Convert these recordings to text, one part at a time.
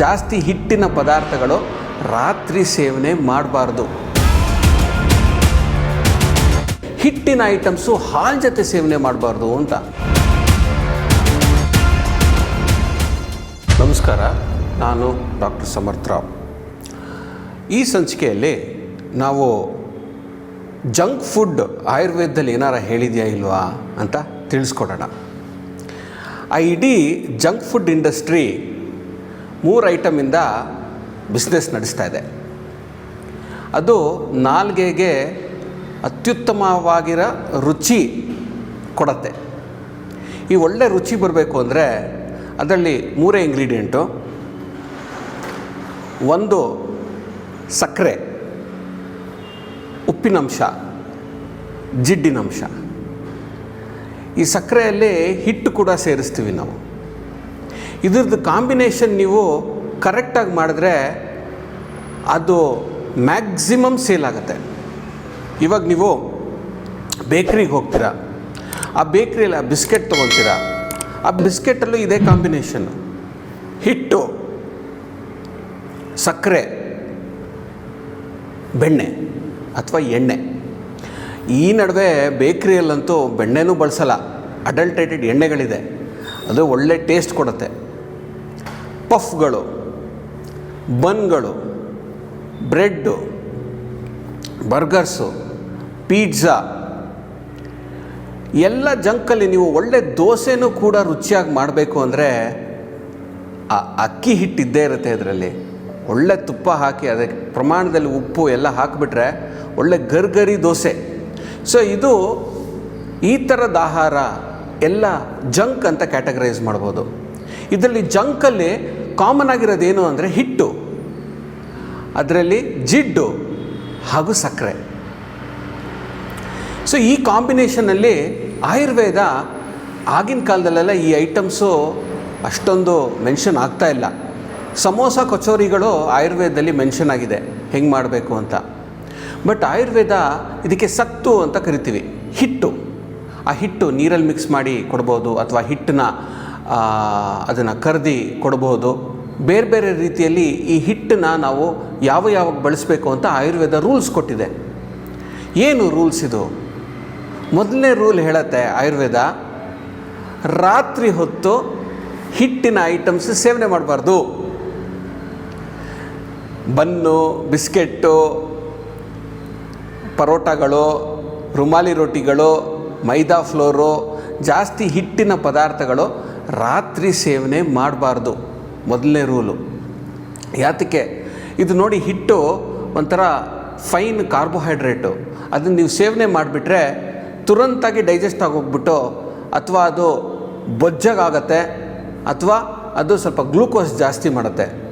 ಜಾಸ್ತಿ ಹಿಟ್ಟಿನ ಪದಾರ್ಥಗಳು ರಾತ್ರಿ ಸೇವನೆ ಮಾಡಬಾರ್ದು. ಹಿಟ್ಟಿನ ಐಟಮ್ಸು ಹಾಲು ಜೊತೆ ಸೇವನೆ ಮಾಡಬಾರ್ದು ಅಂತ. ನಮಸ್ಕಾರ, ನಾನು ಡಾಕ್ಟರ್ ಸಮರ್ಥ ರಾವ್. ಈ ಸಂಚಿಕೆಯಲ್ಲಿ ನಾವು ಜಂಕ್ ಫುಡ್ ಆಯುರ್ವೇದದಲ್ಲಿ ಏನಾರ ಹೇಳಿದೆಯಾ ಇಲ್ವಾ ಅಂತ ತಿಳಿಸ್ಕೊಡೋಣ. ಆ ಇಡೀ ಜಂಕ್ ಫುಡ್ ಇಂಡಸ್ಟ್ರಿ ಮೂರು ಐಟಮಿಂದ ಬಿಸ್ನೆಸ್ ನಡೆಸ್ತಾ ಇದೆ. ಅದು ನಾಲ್ಗೆಗೆ ಅತ್ಯುತ್ತಮವಾಗಿರೋ ರುಚಿ ಕೊಡತ್ತೆ. ಈ ಒಳ್ಳೆ ರುಚಿ ಬರಬೇಕು ಅಂದರೆ ಅದರಲ್ಲಿ ಮೂರೇ ಇಂಗ್ರೀಡಿಯೆಂಟು ಒಂದು ಸಕ್ಕರೆ ಉಪ್ಪಿನಂಶ ಜಿಡ್ಡಿನಂಶ ಈ ಸಕ್ಕರೆಯಲ್ಲಿ ಹಿಟ್ಟು ಕೂಡ ಸೇರಿಸ್ತೀವಿ ನಾವು. ಇದ್ರದ್ದು ಕಾಂಬಿನೇಷನ್ ನೀವು ಕರೆಕ್ಟಾಗಿ ಮಾಡಿದ್ರೆ ಅದು ಮ್ಯಾಕ್ಸಿಮಮ್ ಸೇಲ್ ಆಗುತ್ತೆ. ಇವಾಗ ನೀವು ಬೇಕ್ರಿಗೆ ಹೋಗ್ತೀರಾ, ಆ ಬೇಕ್ರಿಯಲ್ಲಿ ಆ ಬಿಸ್ಕೆಟ್ ತೊಗೊಳ್ತೀರಾ, ಆ ಬಿಸ್ಕೆಟಲ್ಲೂ ಇದೇ ಕಾಂಬಿನೇಷನ್ನು ಹಿಟ್ಟು, ಸಕ್ಕರೆ, ಬೆಣ್ಣೆ ಅಥವಾ ಎಣ್ಣೆ. ಈ ನಡುವೆ ಬೇಕ್ರಿಯಲ್ಲಂತೂ ಬೆಣ್ಣೆನೂ ಬಳಸಲ್ಲ ಅಡಲ್ಟೇಟೆಡ್ ಎಣ್ಣೆಗಳಿದೆ. ಅದು ಒಳ್ಳೆ ಟೇಸ್ಟ್ ಕೊಡುತ್ತೆ. ಪಫ್ಗಳು, ಬನ್ಗಳು, ಬ್ರೆಡ್ಡು, ಬರ್ಗರ್ಸು ಪೀಟ್ಝಾ ಎಲ್ಲ ಜಂಕಲ್ಲಿ ನೀವು ಒಳ್ಳೆ ದೋಸೆನೂ ಕೂಡ ರುಚಿಯಾಗಿ ಮಾಡಬೇಕು ಅಂದರೆ ಆ ಅಕ್ಕಿ ಹಿಟ್ಟಿದ್ದೇ ಇರುತ್ತೆ ಅದರಲ್ಲಿ ಒಳ್ಳೆ ತುಪ್ಪ ಹಾಕಿ ಅದಕ್ಕೆ ಪ್ರಮಾಣದಲ್ಲಿ ಉಪ್ಪು ಎಲ್ಲ ಹಾಕಿಬಿಟ್ರೆ ಒಳ್ಳೆ ಗರ್ಗರಿ ದೋಸೆ. ಸೊ ಇದು ಈ ಥರದ ಆಹಾರ ಎಲ್ಲ ಜಂಕ್ ಅಂತ ಕ್ಯಾಟಗರೈಸ್ ಮಾಡ್ಬೋದು. ಇದರಲ್ಲಿ ಜಂಕಲ್ಲಿ ಕಾಮನ್ ಆಗಿರೋದೇನು ಅಂದರೆ ಹಿಟ್ಟು. ಅದರಲ್ಲಿ ಜಿಡ್ಡು ಹಾಗೂ ಸಕ್ಕರೆ. ಸೊ ಈ ಕಾಂಬಿನೇಷನಲ್ಲಿ ಆಯುರ್ವೇದ ಆಗಿನ ಕಾಲದಲ್ಲೆಲ್ಲ ಈ ಐಟಮ್ಸು ಅಷ್ಟೊಂದು ಮೆನ್ಷನ್ ಆಗ್ತಾ ಇಲ್ಲ. ಸಮೋಸ ಕಚೋರಿಗಳು ಆಯುರ್ವೇದದಲ್ಲಿ ಮೆನ್ಷನ್ ಆಗಿದೆ. ಹೆಂಗೆ ಮಾಡಬೇಕು ಅಂತ. ಬಟ್ ಆಯುರ್ವೇದ ಇದಕ್ಕೆ ಸತ್ತು ಅಂತ ಕರಿತೀವಿ. ಹಿಟ್ಟು. ಆ ಹಿಟ್ಟು ನೀರಲ್ಲಿ ಮಿಕ್ಸ್ ಮಾಡಿ ಕೊಡ್ಬೋದು ಅಥವಾ ಹಿಟ್ಟನ್ನ ಅದನ್ನು ಕರ್ದಿ ಕೊಡ್ಬೋದು. ಬೇರೆ ಬೇರೆ ರೀತಿಯಲ್ಲಿ ಈ ಹಿಟ್ಟನ್ನ ನಾವು ಯಾವ ಯಾವಾಗ ಬಳಸಬೇಕು ಅಂತ ಆಯುರ್ವೇದ ರೂಲ್ಸ್ ಕೊಟ್ಟಿದೆ. ಏನು ರೂಲ್ಸ್ ಇದು? ಮೊದಲನೇ ರೂಲ್ ಹೇಳುತ್ತೆ ಆಯುರ್ವೇದ, ರಾತ್ರಿ ಹೊತ್ತು ಹಿಟ್ಟಿನ ಐಟಮ್ಸ್ ಸೇವನೆ ಮಾಡಬಾರ್ದು. ಬನ್ನು, ಬಿಸ್ಕೆಟ್ಟು, ಪರೋಟಗಳು, ರುಮಾಲಿ ರೊಟ್ಟಿಗಳು ಮೈದಾ ಫ್ಲೋರು, ಜಾಸ್ತಿ ಹಿಟ್ಟಿನ ಪದಾರ್ಥಗಳು ರಾತ್ರಿ ಸೇವನೆ ಮಾಡಬಾರ್ದು. ಮೊದಲನೇ ರೂಲು. ಯಾತಕ್ಕೆ? ಇದು ನೋಡಿ ಹಿಟ್ಟು ಒಂಥರ ಫೈನ್ ಕಾರ್ಬೋಹೈಡ್ರೇಟು. ಅದನ್ನು ನೀವು ಸೇವನೆ ಮಾಡಿಬಿಟ್ರೆ ತುರಂತಾಗಿ ಡೈಜೆಸ್ಟ್ ಆಗೋಗ್ಬಿಟ್ಟು ಅಥವಾ ಅದು ಬೊಜ್ಜಗಾಗತ್ತೆ ಅಥವಾ ಅದು ಸ್ವಲ್ಪ ಗ್ಲೂಕೋಸ್ ಜಾಸ್ತಿ ಮಾಡುತ್ತೆ.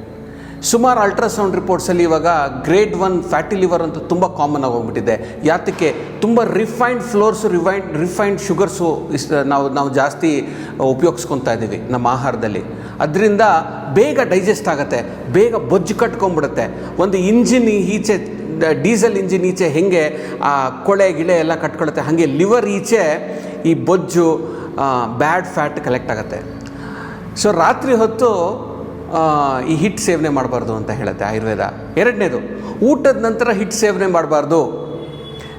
ಸುಮಾರು ಅಲ್ಟ್ರಾಸೌಂಡ್ ರಿಪೋರ್ಟ್ಸಲ್ಲಿ ಇವಾಗ ಗ್ರೇಡ್ ಒನ್ ಫ್ಯಾಟಿ ಲಿವರ್ ಅಂತ ತುಂಬ ಕಾಮನ್ ಆಗೋಗ್ಬಿಟ್ಟಿದೆ ಯಾತಕ್ಕೆ? ತುಂಬ refined flours rewind refined sugars is, ನಾವು ನಾವು ಜಾಸ್ತಿ ಉಪಯೋಗಿಸ್ಕೊತಾ ಇದ್ದೀವಿ ನಮ್ಮ ಆಹಾರದಲ್ಲಿ. ಅದರಿಂದ ಬೇಗ ಡೈಜೆಸ್ಟ್ ಆಗುತ್ತೆ, ಬೇಗ ಬೊಜ್ಜು ಕಟ್ಕೊಂಡ್ಬಿಡುತ್ತೆ ಒಂದು ಇಂಜಿನ್ ಈಚೆ, ಡೀಸೆಲ್ ಇಂಜಿನ್ ಈಚೆ ಹೆಂಗೆ ಆ ಕೊಳೆ, ಗಿಳೆ ಎಲ್ಲ ಕಟ್ಕೊಳುತ್ತೆ, ಹಾಗೆ ಲಿವರ್ ಈಚೆ ಈ ಬೊಜ್ಜು ಬ್ಯಾಡ್ ಫ್ಯಾಟ್ ಕಲೆಕ್ಟ್ ಆಗುತ್ತೆ. ಸೊ ರಾತ್ರಿ ಹೊತ್ತು ಈ ಹಿಟ್ಟು ಸೇವನೆ ಮಾಡಬಾರ್ದು ಅಂತ ಹೇಳುತ್ತೆ ಆಯುರ್ವೇದ. ಎರಡನೇದು, ಊಟದ ನಂತರ ಹಿಟ್ಟು ಸೇವನೆ ಮಾಡಬಾರ್ದು.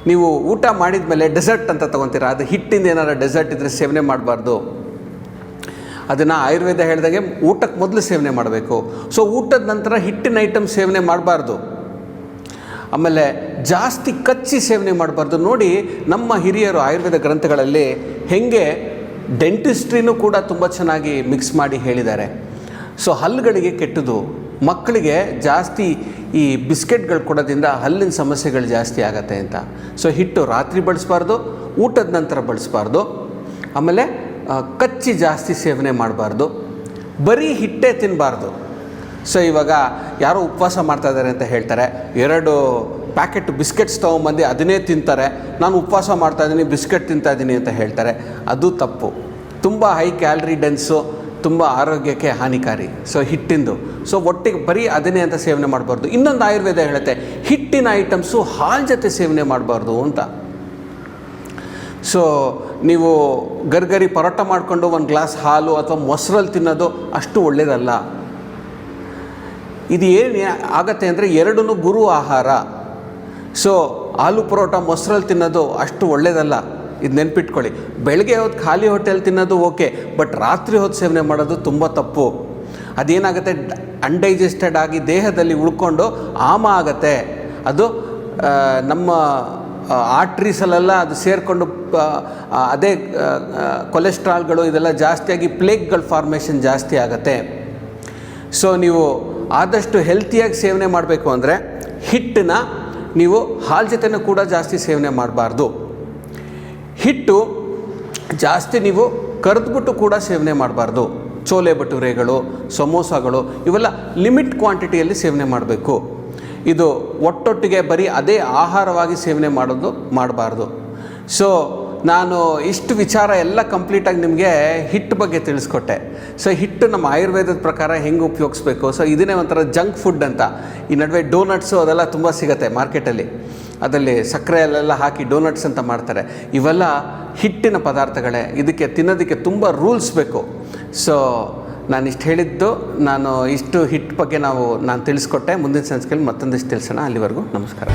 ನೀವು ಊಟ ಮಾಡಿದ ಮೇಲೆ ಡೆಸರ್ಟ್ ಅಂತ ತೊಗೊತೀರಾ? ಅದು ಹಿಟ್ಟಿಂದ ಏನಾರು ಡೆಸರ್ಟ್ ಇದ್ದರೆ ಸೇವನೆ ಮಾಡಬಾರ್ದು. ಅದನ್ನು ಆಯುರ್ವೇದ ಹೇಳಿದಾಗೆ ಊಟಕ್ಕೆ ಮೊದಲು ಸೇವನೆ ಮಾಡಬೇಕು. ಸೊ ಊಟದ ನಂತರ ಹಿಟ್ಟಿನ ಐಟಮ್ ಸೇವನೆ ಮಾಡಬಾರ್ದು. ಆಮೇಲೆ ಜಾಸ್ತಿ ಕಚ್ಚಿ ಸೇವನೆ ಮಾಡಬಾರ್ದು. ನೋಡಿ, ನಮ್ಮ ಹಿರಿಯರು ಆಯುರ್ವೇದ ಗ್ರಂಥಗಳಲ್ಲಿ ಹೇಗೆ ಡೆಂಟಿಸ್ಟ್ರಿನೂ ಕೂಡ ತುಂಬ ಚೆನ್ನಾಗಿ ಮಿಕ್ಸ್ ಮಾಡಿ ಹೇಳಿದ್ದಾರೆ. ಸೊ ಹಲ್ಲುಗಳಿಗೆ ಕೆಟ್ಟದು ಮಕ್ಕಳಿಗೆ ಜಾಸ್ತಿ ಈ ಬಿಸ್ಕೆಟ್ಗಳು ಕೊಡೋದ್ರಿಂದ ಹಲ್ಲಿನ ಸಮಸ್ಯೆಗಳು ಜಾಸ್ತಿ ಆಗತ್ತೆ ಅಂತ. ಸೊ ಹಿಟ್ಟು ರಾತ್ರಿ ಬಳಸಬಾರ್ದು, ಊಟದ ನಂತರ ಬಳಸಬಾರ್ದು. ಆಮೇಲೆ ಕಚ್ಚಿ ಜಾಸ್ತಿ ಸೇವನೆ ಮಾಡಬಾರ್ದು. ಬರೀ ಹಿಟ್ಟೇ ತಿನ್ನಬಾರ್ದು ಸೊ ಇವಾಗ ಯಾರೋ ಉಪವಾಸ ಮಾಡ್ತಾ ಇದ್ದಾರೆ ಅಂತ ಹೇಳ್ತಾರೆ. ಎರಡು ಪ್ಯಾಕೆಟ್ ಬಿಸ್ಕೆಟ್ಸ್ ತೊಗೊಂಬಂದು ಅದನ್ನೇ ತಿಂತಾರೆ. ನಾನು ಉಪವಾಸ ಮಾಡ್ತಾ ಇದ್ದೀನಿ, ಬಿಸ್ಕೆಟ್ ತಿಂತಾ ಇದ್ದೀನಿ ಅಂತ ಹೇಳ್ತಾರೆ. ಅದು ತಪ್ಪು. ತುಂಬ ಹೈ ಕ್ಯಾಲ್ರಿ ಡೆನ್ಸು ತುಂಬ ಆರೋಗ್ಯಕ್ಕೆ ಹಾನಿಕಾರಿ. ಸೊ ಹಿಟ್ಟಿಂದು. ಸೊ ಒಟ್ಟಿಗೆ ಬರೀ ಅದನ್ನೇ ಅಂತ ಸೇವನೆ ಮಾಡಬಾರ್ದು. ಇನ್ನೊಂದು ಆಯುರ್ವೇದ ಹೇಳುತ್ತೆ, ಹಿಟ್ಟಿನ ಐಟಮ್ಸು ಹಾಲು ಜೊತೆ ಸೇವನೆ ಮಾಡಬಾರ್ದು ಅಂತ. ಸೊ ನೀವು ಗರ್ಗರಿ ಪರೋಟ ಮಾಡಿಕೊಂಡು ಒಂದು ಗ್ಲಾಸ್ ಹಾಲು ಅಥವಾ ಮೊಸರಲ್ಲಿ ತಿನ್ನೋದು ಅಷ್ಟು ಒಳ್ಳೆಯದಲ್ಲ ಇದು ಏನು ಆಗತ್ತೆ ಅಂದರೆ ಎರಡೂ ಗುರು ಆಹಾರ. ಸೊ ಆಲೂ ಪರೋಟ ಮೊಸರಲ್ಲಿ ತಿನ್ನೋದು ಅಷ್ಟು ಒಳ್ಳೆಯದಲ್ಲ ಇದು ನೆನ್ಪಿಟ್ಕೊಳ್ಳಿ. ಬೆಳಗ್ಗೆ ಹೊತ್ತು ಖಾಲಿ ಹೋಟೆಲ್ ತಿನ್ನೋದು ಓಕೆ, ಬಟ್ ರಾತ್ರಿ ಹೊತ್ತು ಸೇವನೆ ಮಾಡೋದು ತುಂಬ ತಪ್ಪು. ಅದೇನಾಗುತ್ತೆ? ಅನ್ಡೈಜೆಸ್ಟೆಡ್ ಆಗಿ ದೇಹದಲ್ಲಿ ಉಳ್ಕೊಂಡು ಆಮ ಆಗತ್ತೆ. ಅದು ನಮ್ಮ ಆರ್ಟ್ರೀಸಲ್ಲೆಲ್ಲ ಅದು ಸೇರಿಕೊಂಡು ಅದೇ ಕೊಲೆಸ್ಟ್ರಾಲ್ಗಳು ಇದೆಲ್ಲ ಜಾಸ್ತಿಯಾಗಿ ಪ್ಲೇಗ್ಗಳು ಫಾರ್ಮೇಷನ್ ಜಾಸ್ತಿ ಆಗುತ್ತೆ. ಸೊ ನೀವು ಆದಷ್ಟು ಹೆಲ್ತಿಯಾಗಿ ಸೇವನೆ ಮಾಡಬೇಕು ಅಂದರೆ ಹಿಟ್ಟನ್ನ ನೀವು ಹಾಲು ಜೊತೆನೂ ಕೂಡ ಜಾಸ್ತಿ ಸೇವನೆ ಮಾಡಬಾರ್ದು. ಹಿಟ್ಟು ಜಾಸ್ತಿ ನೀವು ಕರೆದ್ಬಿಟ್ಟು ಕೂಡ ಸೇವನೆ ಮಾಡಬಾರ್ದು. ಚೋಲೆ ಭಟೂರೆಗಳು ಸಮೋಸಗಳು, ಇವೆಲ್ಲ ಲಿಮಿಟ್ ಕ್ವಾಂಟಿಟಿಯಲ್ಲಿ ಸೇವನೆ ಮಾಡಬೇಕು. ಇದು ಒಟ್ಟೊಟ್ಟಿಗೆ ಬರೀ ಅದೇ ಆಹಾರವಾಗಿ ಸೇವನೆ ಮಾಡೋದು ಮಾಡಬಾರ್ದು. ಸೊ ನಾನು ಇಷ್ಟು ವಿಚಾರ ಎಲ್ಲ ಕಂಪ್ಲೀಟಾಗಿ ನಿಮಗೆ ಹಿಟ್ಟು ಬಗ್ಗೆ ತಿಳಿಸ್ಕೊಟ್ಟೆ. ಸೊ ಹಿಟ್ಟು ನಮ್ಮ ಆಯುರ್ವೇದದ ಪ್ರಕಾರ ಹೆಂಗೆ ಉಪಯೋಗಿಸ್ಬೇಕು? ಸೊ ಇದನ್ನೇ ಒಂಥರ ಜಂಕ್ ಫುಡ್ ಅಂತ. ಈ ನಡುವೆ ಡೋನಟ್ಸು ಅದೆಲ್ಲ ತುಂಬ ಸಿಗುತ್ತೆ ಮಾರ್ಕೆಟಲ್ಲಿ ಅದರಲ್ಲಿ ಸಕ್ಕರೆ ಅಲ್ಲೆಲ್ಲ ಹಾಕಿ ಡೋನಟ್ಸ್ ಅಂತ ಮಾಡ್ತಾರೆ. ಇವೆಲ್ಲ ಹಿಟ್ಟಿನ ಪದಾರ್ಥಗಳೇ. ಇದಕ್ಕೆ ತಿನ್ನೋದಕ್ಕೆ ತುಂಬ ರೂಲ್ಸ್ ಬೇಕು. ಸೊ ನಾನು ಇಷ್ಟು ಹೇಳಿದ್ದು, ನಾನು ಇಷ್ಟು ಹಿಟ್ ಬಗ್ಗೆ ನಾವು ನಾನು ತಿಳಿಸ್ಕೊಟ್ಟೆ. ಮುಂದಿನ ಸಂಸ್ಕೃತಿ ಮತ್ತೊಂದಿಷ್ಟು ತಿಳಿಸೋಣ. ಅಲ್ಲಿವರೆಗೂ ನಮಸ್ಕಾರ.